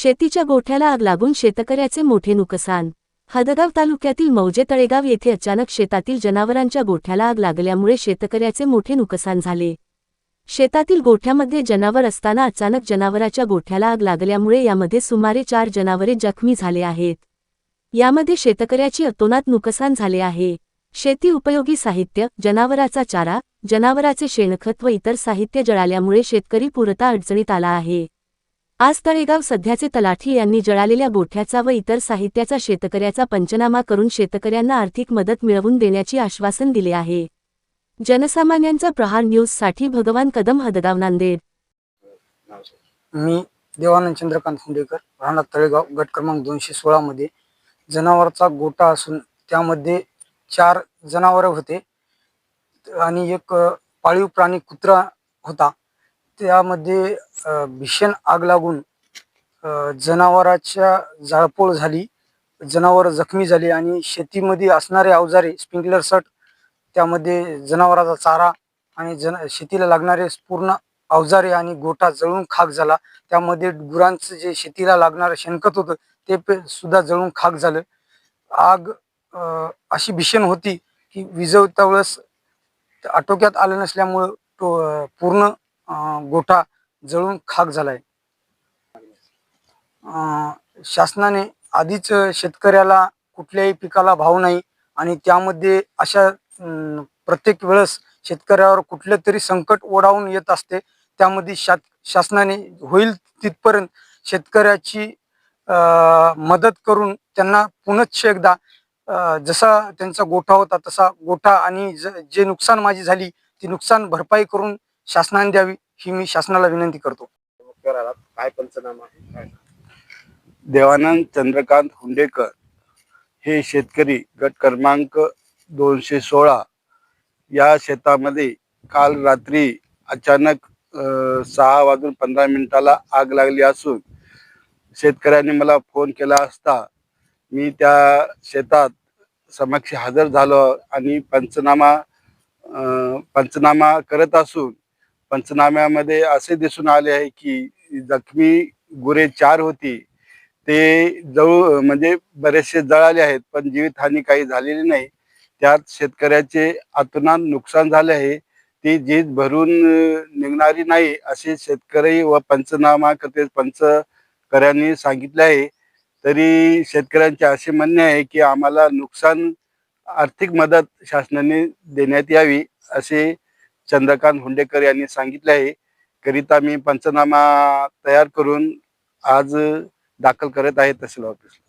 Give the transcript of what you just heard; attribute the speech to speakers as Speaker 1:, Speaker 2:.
Speaker 1: शेतीच्या गोठ्याला आग लागून शेतकऱ्याचे मोठे नुकसान. हदगाव तालुक्यातील मौजे तळेगाव येथे अचानक शेतातील जनावरांच्या गोठ्याला आग लागल्यामुळे शेतकऱ्याचे मोठे नुकसान झाले. शेतातील गोठ्यामध्ये जनावर असताना अचानक जनावराच्या गोठ्याला आग लागल्यामुळे यामध्ये सुमारे चार जनावरे जखमी झाले आहेत. यामध्ये शेतकऱ्याची अतोनात नुकसान झाले आहे. शेती उपयोगी साहित्य जनावराचा चारा जनावराचे शेणखत व इतर साहित्य जळाल्यामुळे शेतकरी पुरता अडचणीत आला आहे. आज तळेगाव सध्याचे तलाठी यांनी जळालेल्या गोठ्याचा व इतर साहित्याचा शेतकऱ्याचा पंचनामा करून शेतकऱ्यांना आर्थिक मदत मिळवून देण्याची आश्वासन दिले आहे. जनसामान्यांचा प्रहार न्यूजसाठी भगवान कदम हदगाव नांदेड.
Speaker 2: मी देवानंद चंद्रकांत हुंडेकर राहणार तळेगाव गट क्रमांक दोनशे सोळामध्ये जनावरचा गोटा असून त्यामध्ये चार जनावरं होते. आणि एक पाळीव प्राणी कुत्रा होता. त्यामध्ये भीषण आग लागून जनावराच्या जाळपोळ झाली जनावरं जखमी झाली आणि शेतीमध्ये असणारे अवजारे स्प्रिंकलर सट त्यामध्ये जनावराचा चारा आणि जन शेतीला लागणारे पूर्ण अवजारे आणि गोटा जळून खाक झाला. त्यामध्ये गुरांचं जे शेतीला लागणारं शेणखत होतं ते पे सुद्धा जळून खाक झालं. आग अशी भीषण होती की विजवता वेळेस आटोक्यात आलं नसल्यामुळं तो पूर्ण गोठा जळून खाक झालाय. शासनाने आधीच शेतकऱ्याला कुठल्याही पिकाला भाव नाही आणि त्यामध्ये अशा प्रत्येक वेळेस शेतकऱ्यावर कुठलं तरी संकट ओढावून येत असते. त्यामध्ये शा शासनाने होईल तिथपर्यंत शेतकऱ्याची मदत करून त्यांना पुनश्च एकदा जसा त्यांचा गोठा होता तसा गोठा आणि ज- जे नुकसान माझी झाली ती नुकसान भरपाई करून शासनाने द्यावी ही मी शासनाला विनंती करतो.
Speaker 3: काय पंचनामा आहे? काय
Speaker 4: देवानंद चंद्रकांत हुंडेकर हे शेतकरी गट क्रमांक दोनशे सोळा या शेतामध्ये काल रात्री अचानक अ, सहा वाजून पंधरा मिनिटाला आग लागली असून शेतकऱ्यांनी मला फोन केला असता मी त्या शेतात समक्ष हजर झालो आणि पंचनामा अ, पंचनामा करत असून पंचनाम्यामध्ये असे दिसून आले आहे की जखमी गुरे चार होती. ते जवळ म्हणजे बरेचसे जळाले आहेत पण जीवितहानी काही झालेली नाही. त्यात शेतकऱ्याचे अतुनात नुकसान झाले आहे. ती जीत भरून निघणारी नाही असे शेतकरी व पंचनामा करते पंचकऱ्यांनी सांगितले आहे. तरी शेतकऱ्यांचे असे म्हणणे आहे की आम्हाला नुकसान आर्थिक मदत शासनाने देण्यात यावी असे चंद्रकांत हुंडेकर यांनी सांगितले आहे. करिता मी पंचनामा तयार करून आज दाखल करत आहे तहसील ऑफिसला.